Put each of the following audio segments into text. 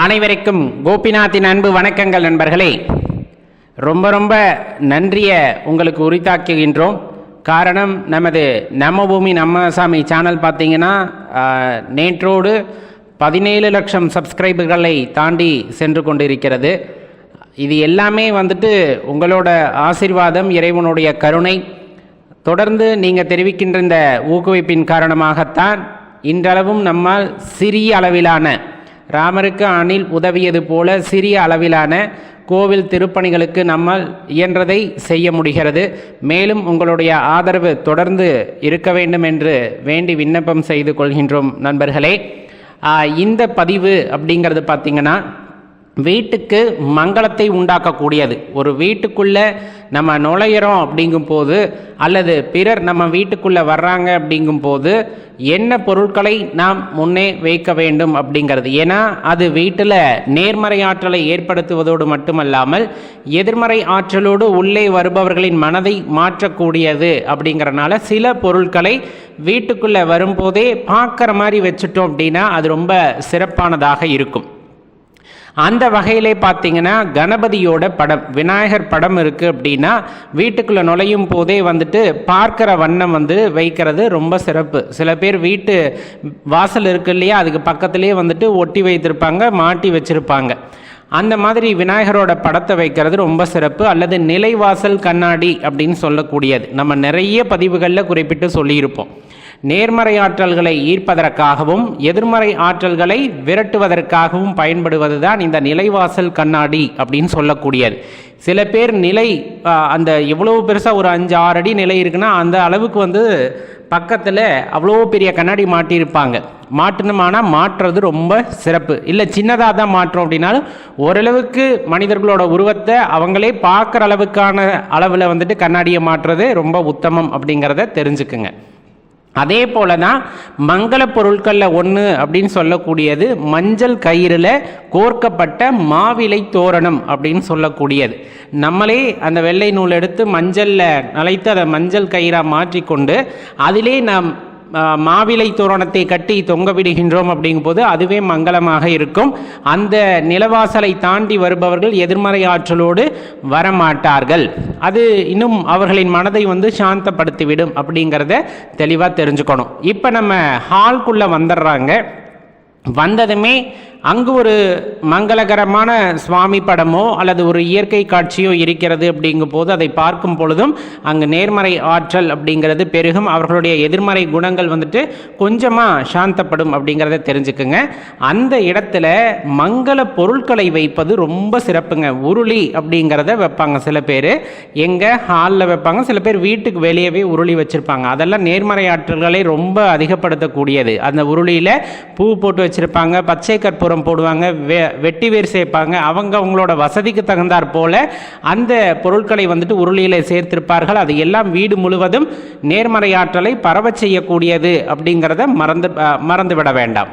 அனைவருக்கும் கோபிநாத்தின் அன்பு வணக்கங்கள் நண்பர்களே. ரொம்ப ரொம்ப நன்றியை உங்களுக்கு உரித்தாக்குகின்றோம். காரணம் நமது நம்ம பூமி நம்ம சாமி சேனல் பார்த்தீங்கன்னா நேற்றோடு பதினேழு லட்சம் சப்ஸ்கிரைபர்களை தாண்டி சென்று கொண்டிருக்கிறது. இது எல்லாமே வந்துட்டு உங்களோட ஆசீர்வாதம் இறைவனுடைய கருணை. தொடர்ந்து நீங்கள் தெரிவிக்கின்ற இந்த ஊக்குவிப்பின் காரணமாகத்தான் இன்றளவும் நம்மால் சிறிய அளவிலான ராமருக்கு அணில் உதவியது போல சிறிய அளவிலான கோவில் திருப்பணிகளுக்கு நம்மால் இயன்றதை செய்ய முடிகிறது. மேலும் உங்களுடைய ஆதரவு தொடர்ந்து இருக்க வேண்டும் என்று வேண்டி விண்ணப்பம் செய்து கொள்கின்றோம் நண்பர்களே. இந்த பதிவு அப்படிங்கிறது பார்த்திங்கன்னா வீட்டுக்கு மங்களத்தை உண்டாக்கக்கூடியது. ஒரு வீட்டுக்குள்ளே நம்ம நுழையிறோம் அப்படிங்கும்போது அல்லது பிறர் நம்ம வீட்டுக்குள்ளே வர்றாங்க அப்படிங்கும்போது என்ன பொருட்களை நாம் முன்னே வைக்க வேண்டும் அப்படிங்கிறது. ஏன்னா அது வீட்டில் நேர்மறை ஆற்றலை ஏற்படுத்துவதோடு மட்டுமல்லாமல் எதிர்மறை ஆற்றலோடு உள்ளே வருபவர்களின் மனதை மாற்றக்கூடியது அப்படிங்கிறனால சில பொருட்களை வீட்டுக்குள்ளே வரும்போதே பார்க்குற மாதிரி வச்சுட்டோம் அப்படின்னா அது ரொம்ப சிறப்பானதாக இருக்கும். அந்த வகையிலே பார்த்தீங்கன்னா கணபதியோட படம் விநாயகர் படம் இருக்குது அப்படின்னா வீட்டுக்குள்ளே நுழையும் போதே வந்துட்டு பார்க்குற வண்ணம் வந்து வைக்கிறது ரொம்ப சிறப்பு. சில பேர் வீட்டு வாசல் இருக்கு இல்லையா அதுக்கு பக்கத்துலேயே வந்துட்டு ஒட்டி வைத்திருப்பாங்க மாட்டி வச்சுருப்பாங்க. அந்த மாதிரி விநாயகரோட படத்தை வைக்கிறது ரொம்ப சிறப்பு. அல்லது நிலைவாசல் கண்ணாடி அப்படின்னு சொல்லக்கூடியது. நம்ம நிறைய பதிவுகளில் குறிப்பிட்டு சொல்லியிருப்போம். நேர்மறை ஆற்றல்களை ஈர்ப்பதற்காகவும் எதிர்மறை ஆற்றல்களை விரட்டுவதற்காகவும் பயன்படுவதுதான் இந்த நிலைவாசல் கண்ணாடி அப்படின்னு சொல்லக்கூடியது. சில பேர் நிலை அந்த எவ்வளவு பெருசாக ஒரு அஞ்சு ஆறு அடி நிலை இருக்குன்னா அந்த அளவுக்கு வந்து பக்கத்தில் அவ்வளோ பெரிய கண்ணாடி மாட்டியிருப்பாங்க. மாட்டணுமானா மாற்றுறது ரொம்ப சிறப்பு. இல்லை சின்னதாக தான் மாற்றோம் அப்படின்னாலும் ஓரளவுக்கு மனிதர்களோட உருவத்தை அவங்களே பார்க்குற அளவுக்கான அளவில் வந்துட்டு கண்ணாடியை மாற்றுறது ரொம்ப உத்தமம் அப்படிங்கிறத தெரிஞ்சுக்குங்க. அதே போல தான் மங்கள பொருட்களில் ஒன்று அப்படின்னு சொல்லக்கூடியது மஞ்சள் கயிறில் கோர்க்கப்பட்ட மாவிலை தோரணம் அப்படின்னு சொல்லக்கூடியது. நம்மளே அந்த வெள்ளை நூல் எடுத்து மஞ்சளில் நலைத்து அதை மஞ்சள் கயிறாக மாற்றிக்கொண்டு அதிலே நாம் மாவிலை தோரணத்தை கட்டி தொங்க விடுகின்றோம் அப்படிங்கும்போது அதுவே மங்களமாக இருக்கும். அந்த நிலவாசலை தாண்டி வருபவர்கள் எதிர்மறை ஆற்றலோடு வரமாட்டார்கள். அது இன்னும் அவர்களின் மனதை வந்து சாந்தப்படுத்திவிடும் அப்படிங்கிறத தெளிவாக தெரிஞ்சுக்கணும். இப்போ நம்ம ஹால்குள்ளே வந்துடுறாங்க வந்ததுமே அங்கு ஒரு மங்களகரமான சுவாமி படமோ அல்லது ஒரு இயற்கை காட்சியோ இருக்கிறது அப்படிங்கும் போது அதை பார்க்கும் பொழுதும் அங்கு நேர்மறை ஆற்றல் அப்படிங்கிறது பெருகும். அவர்களுடைய எதிர்மறை குணங்கள் வந்துட்டு கொஞ்சமாக சாந்தப்படும் அப்படிங்கிறத தெரிஞ்சுக்குங்க. அந்த இடத்துல மங்கள பொருட்களை வைப்பது ரொம்ப சிறப்புங்க. உருளி அப்படிங்கிறத வைப்பாங்க சில பேர். எங்கே ஹாலில் வைப்பாங்க. சில பேர் வீட்டுக்கு வெளியவே உருளி வச்சுருப்பாங்க. அதெல்லாம் நேர்மறை ஆற்றல்களை ரொம்ப அதிகப்படுத்தக்கூடியது. அந்த உருளியில் பூ போட்டு வச்சுருப்பாங்க. பச்சை கற்பூரம் போடுவாங்க வெ வெட்டி வேர் சேர்ப்பாங்க அவங்க அவங்களோட வசதிக்கு தகுந்தாற் போல அந்த பொருட்களை வந்துட்டு உருளியில் சேர்த்திருப்பார்கள். அது எல்லாம் வீடு முழுவதும் நேர்மறை ஆற்றலை செய்யக்கூடியது அப்படிங்கிறத மறந்து மறந்துவிட மறந்து விட வேண்டாம்.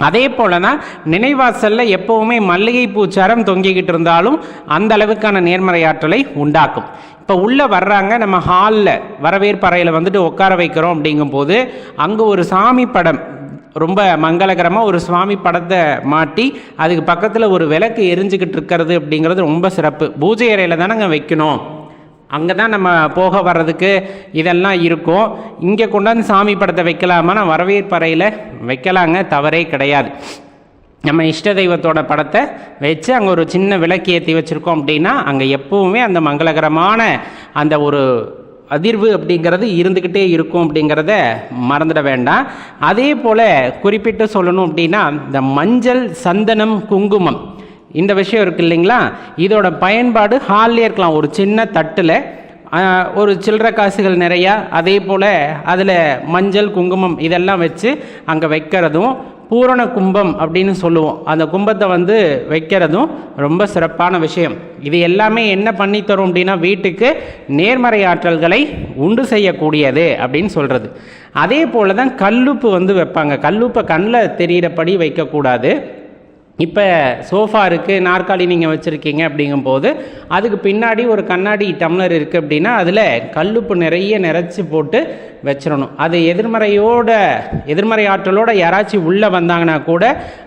அதே போல தான் நினைவாசலில் எப்போவுமே மல்லிகை பூச்சாரம் தொங்கிக்கிட்டு இருந்தாலும் அந்த அளவுக்கான நேர்மறை ஆற்றலை உண்டாக்கும். இப்போ உள்ளே வர்றாங்க நம்ம ஹாலில் வரவேற்பறையில் வந்துட்டு உட்கார வைக்கிறோம் அப்படிங்கும்போது அங்கே ஒரு சாமி படம் ரொம்ப மங்களகரமாக ஒரு சுவாமி படத்தை மாட்டி அதுக்கு பக்கத்தில் ஒரு விளக்கு எரிஞ்சுக்கிட்டு இருக்கிறது அப்படிங்கிறது ரொம்ப சிறப்பு. பூஜை அறையில் அங்கே வைக்கணும். அங்கே தான் நம்ம போக வர்றதுக்கு இதெல்லாம் இருக்கும். இங்கே கொண்டாந்து சாமி படத்தை வைக்கலாமா? வரவேற்பறையில் வைக்கலாங்க தவறே கிடையாது. நம்ம இஷ்ட தெய்வத்தோட படத்தை வச்சு அங்கே ஒரு சின்ன விளக்கு ஏற்றி வச்சுருக்கோம் அப்படின்னா அங்கே எப்பவுமே அந்த மங்களகரமான அந்த ஒரு அதிர்வு அப்படிங்கிறது இருந்துக்கிட்டே இருக்கும் அப்படிங்கிறத மறந்துட வேண்டாம். அதே போல் குறிப்பிட்டு சொல்லணும் அப்படின்னா இந்த மஞ்சள் சந்தனம் குங்குமம். இந்த விஷயம் இருக்கு இல்லைங்களா? இதோட பயன்பாடு ஹால்லே இருக்கலாம். ஒரு சின்ன தட்டில் ஒரு சில்லற காசுகள் நிறையா அதே போல் அதில் மஞ்சள் குங்குமம் இதெல்லாம் வச்சு அங்கே வைக்கிறதும் பூரண கும்பம் அப்படின்னு சொல்லுவோம். அந்த கும்பத்தை வந்து வைக்கிறதும் ரொம்ப சிறப்பான விஷயம். இது எல்லாமே என்ன பண்ணி தரும் அப்படின்னா வீட்டுக்கு நேர்மறை ஆற்றல்களை உண்டு செய்யக்கூடியது அப்படின்னு சொல்கிறது அதே போல் தான் கல்லுப்பு வந்து வைப்பாங்க. கல்லுப்பை கண்ணில் தெரிகிறபடி வைக்கக்கூடாது. இப்போ சோஃபா இருக்குது நாற்காலி நீங்கள் வச்சுருக்கீங்க அப்படிங்கும்போது அதுக்கு பின்னாடி ஒரு கண்ணாடி டம்ளர் இருக்குது அப்படின்னா அதில் கல்லுப்பு நிறைய நிறச்சி போட்டு வச்சிடணும். அது எதிர்மறையோட எதிர்மறை ஆற்றலோட யாராச்சும் உள்ளே வந்தாங்கன்னா கூட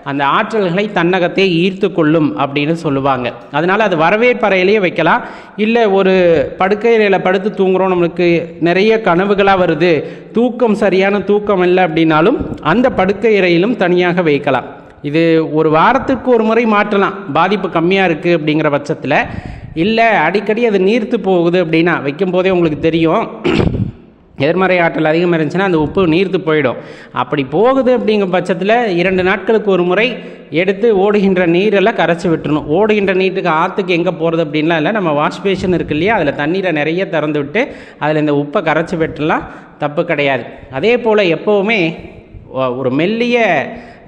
அந்த ஆற்றல்களை தன்னகத்தை ஈர்த்து கொள்ளும் அப்படின்னு சொல்லுவாங்க. அதனால் அது வரவேற்பறையிலேயே வைக்கலாம். இல்லை ஒரு படுக்கையில் படுத்து தூங்குறோம் நம்மளுக்கு நிறைய கனவுகளாக வருது தூக்கம் சரியான தூக்கம் இல்லை அப்படின்னாலும் அந்த படுக்கை இறையிலும் தனியாக வைக்கலாம். இது ஒரு வாரத்துக்கு ஒரு முறை மாற்றலாம். பாதிப்பு கம்மியாக இருக்குது அப்படிங்கிற பட்சத்தில். இல்லை அடிக்கடி அது நீர்த்து போகுது அப்படின்னா வைக்கும் போதே உங்களுக்கு தெரியும். எதிர்மறை ஆற்றல் அதிகமாக இருந்துச்சுன்னா அந்த உப்பு நீர்த்து போயிடும். அப்படி போகுது அப்படிங்கிற பட்சத்தில் இரண்டு நாட்களுக்கு ஒரு முறை எடுத்து ஓடுகின்ற நீரெல்லாம் கரைச்சி விட்டுணும் ஓடுகின்ற நீட்டுக்கு ஆற்றுக்கு எங்கே போகிறது அப்படின்லாம் இல்லை. நம்ம வாஷ் பேஷன் இருக்கு இல்லையா? அதில் தண்ணீரை நிறைய திறந்து விட்டு அதில் இந்த உப்பை கரைச்சி விட்டுலாம் தப்பு கிடையாது. அதே போல் எப்போவுமே ஒரு மெல்லிய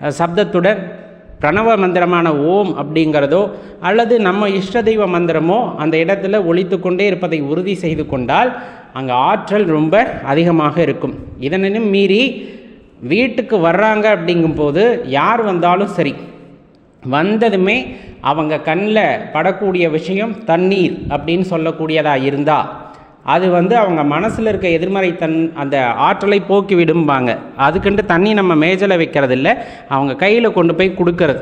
சப்தத்துடன் பிரணவ மந்திரமான ஓம் அப்படிங்கிறதோ அல்லது நம்ம இஷ்ட தெய்வ மந்திரமோ அந்த இடத்துல ஒழித்து கொண்டே இருப்பதை உறுதி செய்து கொண்டால் அங்கே ஆற்றல் ரொம்ப அதிகமாக இருக்கும். இதனும் மீறி வீட்டுக்கு வர்றாங்க அப்படிங்கும்போது யார் வந்தாலும் சரி வந்ததுமே அவங்க கண்ணில் படக்கூடிய விஷயம் தண்ணீர் அப்படின்னு சொல்லக்கூடியதாக இருந்தால் அது வந்து அவங்க மனசில் இருக்க எதிர்மறை தன் அந்த ஆற்றலை போக்கி விடும்பாங்க அதுக்குன்ட்டு தண்ணி நம்ம மேஜில் வைக்கிறதில்ல அவங்க கையில் கொண்டு போய் கொடுக்கறது.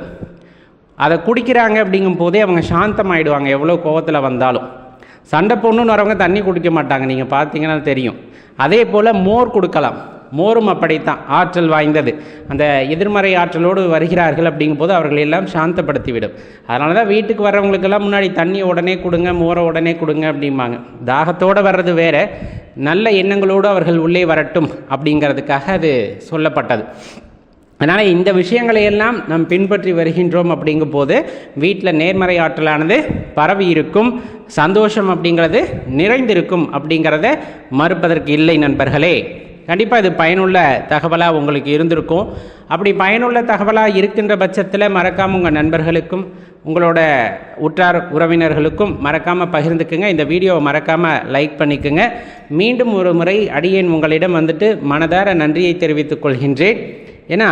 அதை குடிக்கிறாங்க அப்படிங்கும் போதே அவங்க சாந்தமாயிடுவாங்க எவ்வளோ கோவத்தில் வந்தாலும். சண்டை பொண்ணுன்னு வரவங்க தண்ணி குடிக்க மாட்டாங்க நீங்கள் பார்த்தீங்கன்னா தெரியும். அதே போல் மோர் கொடுக்கலாம். மோரும் அப்படித்தான் ஆற்றல் வாய்ந்தது. அந்த எதிர்மறை ஆற்றலோடு வருகிறார்கள் அப்படிங்கும்போது அவர்கள் எல்லாம் சாந்தப்படுத்திவிடும். அதனால தான் வீட்டுக்கு வர்றவங்களுக்கெல்லாம் முன்னாடி தண்ணி உடனே கொடுங்க மோரை உடனே கொடுங்க அப்படிம்பாங்க. தாகத்தோடு வர்றது வேற நல்ல எண்ணங்களோடு அவர்கள் உள்ளே வரட்டும் அப்படிங்கிறதுக்காக அது சொல்லப்பட்டது. அதனால் இந்த விஷயங்களை எல்லாம் நாம் பின்பற்றி வருகின்றோம் அப்படிங்கும் போது வீட்டில் நேர்மறை ஆற்றலானது பரவி இருக்கும் சந்தோஷம் அப்படிங்கிறது நிறைந்திருக்கும் அப்படிங்கிறத மறுப்பதற்கு இல்லை நண்பர்களே. கண்டிப்பாக இது பயனுள்ள தகவலாக உங்களுக்கு இருந்திருக்கும். அப்படி பயனுள்ள தகவலாக இருக்கின்ற பட்சத்தில் மறக்காமல் உங்கள் நண்பர்களுக்கும் உங்களோட உற்றார் உறவினர்களுக்கும் மறக்காமல் பகிர்ந்துக்குங்க. இந்த வீடியோவை மறக்காமல் லைக் பண்ணிக்கோங்க. மீண்டும் ஒரு முறை அடியேன் உங்களிடம் வந்துட்டு மனதார நன்றியை தெரிவித்துக் கொள்கின்றேன். ஏன்னா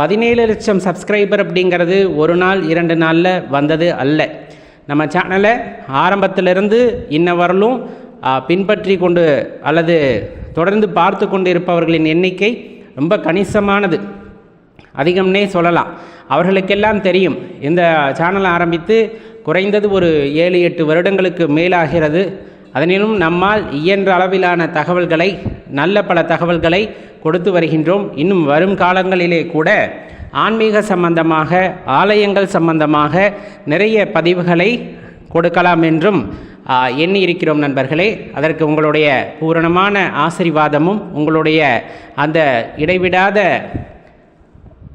பதினேழு லட்சம் சப்ஸ்கிரைபர் அப்படிங்கிறது ஒரு நாள் இரண்டு நாளில் வந்தது அல்ல. நம்ம சேனலை ஆரம்பத்திலிருந்து இன்ன வரலும் பின்பற்றி கொண்டு அல்லது தொடர்ந்து பார்த்து கொண்டு இருப்பவர்களின் எண்ணிக்கை ரொம்ப கணிசமானது. அதிகம்னே சொல்லலாம். அவர்களுக்கெல்லாம் தெரியும். இந்த சேனல் ஆரம்பித்து குறைந்தது ஒரு ஏழு எட்டு வருடங்களுக்கு மேலாகிறது. அதனிலும் நம்மால் இயன்ற அளவிலான தகவல்களை நல்ல பல தகவல்களை கொடுத்து வருகின்றோம். இன்னும் வரும் காலங்களிலே கூட ஆன்மீக சம்பந்தமாக ஆலயங்கள் சம்பந்தமாக நிறைய பதிவுகளை கொடுக்கலாம் என்றும் எண்ணி இருக்கிறோம் நண்பர்களே. அதற்கு உங்களுடைய பூரணமான ஆசீர்வாதமும் உங்களுடைய அந்த இடைவிடாத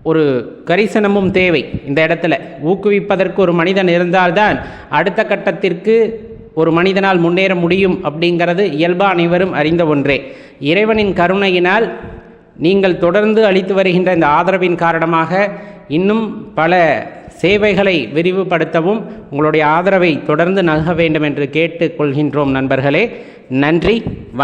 ஒரு கரிசனமும் தேவை இந்த இடத்துல. ஊக்குவிப்பதற்கு ஒரு மனிதன் இருந்தால்தான் அடுத்த கட்டத்திற்கு ஒரு மனிதனால் முன்னேற முடியும் அப்படிங்கிறது இயல்பா அனைவரும் அறிந்த ஒன்றே. இறைவனின் கருணையினால் நீங்கள் தொடர்ந்து அளித்து வருகின்ற இந்த ஆதரவின் காரணமாக இன்னும் பல சேவைகளை விரிவுபடுத்தவும் உங்களுடைய ஆதரவை தொடர்ந்து நல்க வேண்டும் என்று கேட்டுக்கொள்கின்றோம் நண்பர்களே. நன்றி வணக்கம்.